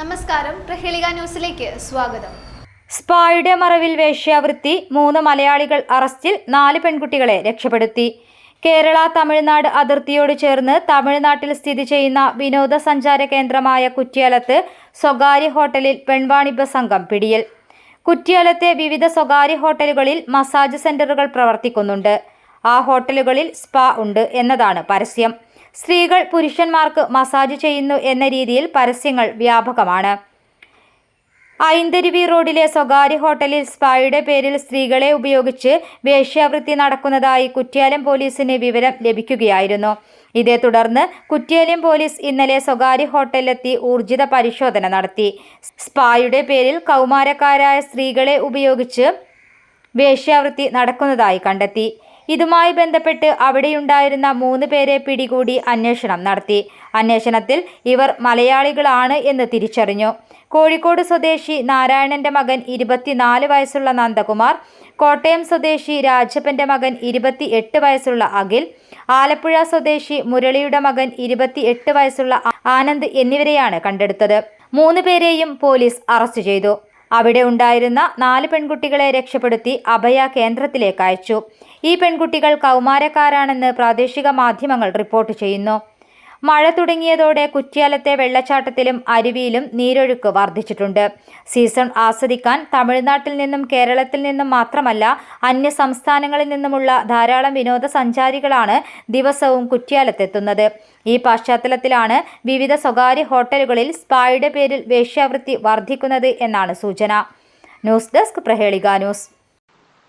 നമസ്കാരം. പ്രഹേളിക ന്യൂസിലേക്ക് സ്വാഗതം. സ്പായുടെ മറവിൽ വേശ്യാവൃത്തി മൂന്ന് മലയാളികൾ അറസ്റ്റിൽ നാല് പെൺകുട്ടികളെ രക്ഷപ്പെടുത്തി. കേരള തമിഴ്നാട് അതിർത്തിയോട് ചേർന്ന് തമിഴ്നാട്ടിൽ സ്ഥിതി ചെയ്യുന്ന വിനോദസഞ്ചാര കേന്ദ്രമായ കുറ്റിയാലത്ത് സ്വകാര്യ ഹോട്ടലിൽ പെൺവാണിഭ സംഘം പിടിയിൽ. കുറ്റിയാലത്തെ വിവിധ സ്വകാര്യ ഹോട്ടലുകളിൽ മസാജ് സെന്ററുകൾ പ്രവർത്തിക്കുന്നുണ്ട്. ആ ഹോട്ടലുകളിൽ സ്പാ ഉണ്ട് എന്നതാണ് പരസ്യം. സ്ത്രീകൾ പുരുഷന്മാർക്ക് മസാജ് ചെയ്യുന്നു എന്ന രീതിയിൽ പരസ്യങ്ങൾ വ്യാപകമാണ്. ഐന്തരുവി റോഡിലെ സ്വകാര്യ ഹോട്ടലിൽ സ്പായുടെ പേരിൽ സ്ത്രീകളെ ഉപയോഗിച്ച് വേശ്യാവൃത്തി നടക്കുന്നതായി കുറ്റ്യാലം പോലീസിന് വിവരം ലഭിക്കുകയായിരുന്നു. ഇതേ തുടർന്ന് കുറ്റ്യാലം പോലീസ് ഇന്നലെ സ്വകാര്യ ഹോട്ടലിലെത്തി ഊർജിത പരിശോധന നടത്തി. സ്പായുടെ പേരിൽ കൗമാരക്കാരായ സ്ത്രീകളെ ഉപയോഗിച്ച് വേശ്യാവൃത്തി നടക്കുന്നതായി കണ്ടെത്തി. ഇതുമായി ബന്ധപ്പെട്ട് അവിടെയുണ്ടായിരുന്ന മൂന്ന് പേരെ പിടികൂടി അന്വേഷണം നടത്തി. അന്വേഷണത്തിൽ ഇവർ മലയാളികളാണ് എന്ന് തിരിച്ചറിഞ്ഞു. കോഴിക്കോട് സ്വദേശി നാരായണന്റെ മകൻ ഇരുപത്തിനാല് വയസ്സുള്ള നന്ദകുമാർ കോട്ടയം സ്വദേശി രാജപ്പന്റെ മകൻ ഇരുപത്തി എട്ട് വയസ്സുള്ള അഖിൽ ആലപ്പുഴ സ്വദേശി മുരളിയുടെ മകൻ ഇരുപത്തി എട്ട് വയസ്സുള്ള ആനന്ദ് എന്നിവരെയാണ് കണ്ടെടുത്തത്. മൂന്ന് പേരെയും പോലീസ് അറസ്റ്റ് ചെയ്തു. അവിടെ ഉണ്ടായിരുന്ന നാല് പെൺകുട്ടികളെ രക്ഷപ്പെടുത്തി അഭയ കേന്ദ്രത്തിലേക്ക് അയച്ചു. ഈ പെൺകുട്ടികൾ കൗമാരക്കാരാണെന്ന് പ്രാദേശിക മാധ്യമങ്ങൾ റിപ്പോർട്ട് ചെയ്യുന്നു. മഴ തുടങ്ങിയതോടെ കുറ്റ്യാലത്തെ വെള്ളച്ചാട്ടത്തിലും അരുവിയിലും നീരൊഴുക്ക് വർദ്ധിച്ചിട്ടുണ്ട്. സീസൺ ആസ്വദിക്കാൻ തമിഴ്നാട്ടിൽ നിന്നും കേരളത്തിൽ നിന്നും മാത്രമല്ല അന്യ സംസ്ഥാനങ്ങളിൽ നിന്നുമുള്ള ധാരാളം വിനോദസഞ്ചാരികളാണ് ദിവസവും കുറ്റ്യാലത്തെത്തുന്നത്. ഈ പശ്ചാത്തലത്തിലാണ് വിവിധ സ്വകാര്യ ഹോട്ടലുകളിൽ സ്പായുടെ പേരിൽ വേശ്യാവൃത്തി വർദ്ധിക്കുന്നത് എന്നാണ് സൂചന. News desk Prahelika news.